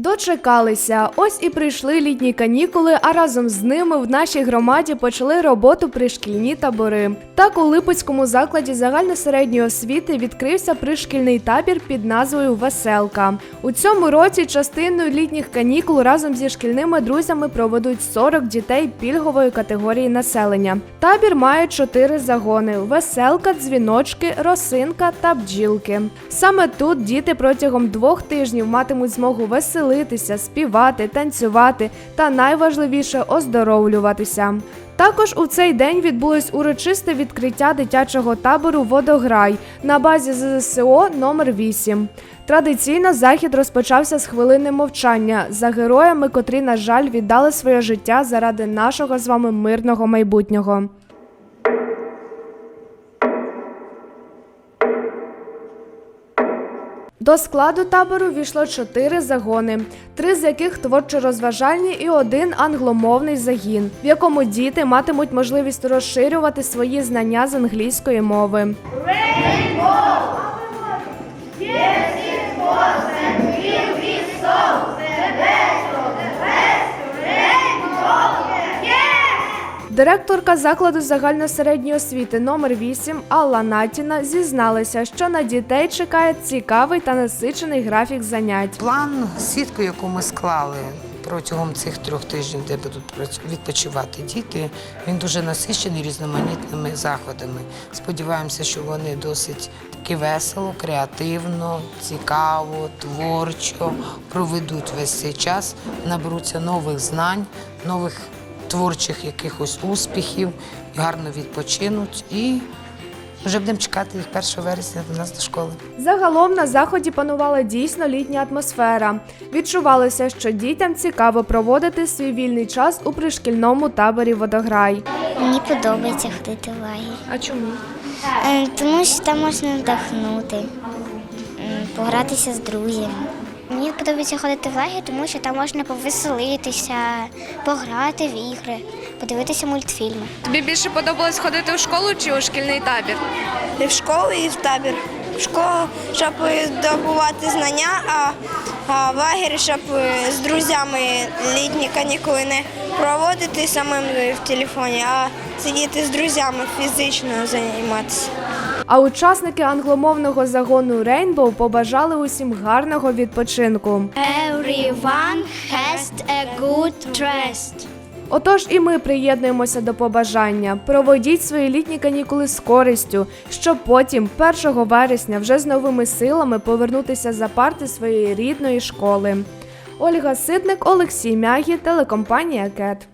Дочекалися. Ось і прийшли літні канікули, а разом з ними в нашій громаді почали роботу пришкільні табори. Так у Липецькому закладі загальносередньої освіти відкрився пришкільний табір під назвою Веселка. У цьому році частиною літніх канікул разом зі шкільними друзями проведуть 40 дітей пільгової категорії населення. Табір має чотири загони: веселка, дзвіночки, росинка та бджілки. Саме тут діти протягом двох тижнів матимуть змогу веселитися, співати, танцювати та найважливіше оздоровлюватися. Також у цей день відбулось урочисте відкриття дитячого табору Водограй на базі ЗСО номер 8 Традиційно захід розпочався з хвилини мовчання за героями, котрі, на жаль, віддали своє життя заради нашого з вами мирного майбутнього. До складу табору війшло чотири загони, три з яких творчо-розважальні і один англомовний загін, в якому діти матимуть можливість розширювати свої знання з англійської мови. Директорка закладу загальносередньої освіти номер 8 Алла Натіна зізналася, що на дітей чекає цікавий та насичений графік занять. План сітку, яку ми склали протягом цих трьох тижнів, де будуть відпочивати діти, він дуже насичений різноманітними заходами. Сподіваємося, що вони досить таки весело, креативно, цікаво, творчо проведуть весь цей час, наберуться нових знань, нових творчих якихось успіхів, гарно відпочинуть і вже будемо чекати їх 1 вересня до нас до школи. Загалом на заході панувала дійсно літня атмосфера. Відчувалося, що дітям цікаво проводити свій вільний час у пришкільному таборі Водограй. Мені подобається ходити в лагерь, А чому? Е, тому що там можна вдохнути, погратися з друзями. Мені подобається ходити в лагерь, тому що там можна повеселитися, пограти в ігри, подивитися мультфільми. Тобі більше подобалось ходити у школу чи у шкільний табір? і в школу, і в табір. В школу, щоб здобувати знання, а, а в лагері, щоб з друзями літні канікули не проводити самим в телефоні, а сидіти з друзями фізично займатися. А учасники англомовного загону Рейнбоу побажали усім гарного відпочинку. Everyone has a good rest. Отож і ми приєднуємося до побажання. Проводіть свої літні канікули з користю, щоб потім, 1 вересня, вже з новими силами повернутися за парти своєї рідної школи. Ольга Ситник, Олексій Мягі, телекомпанія Кет.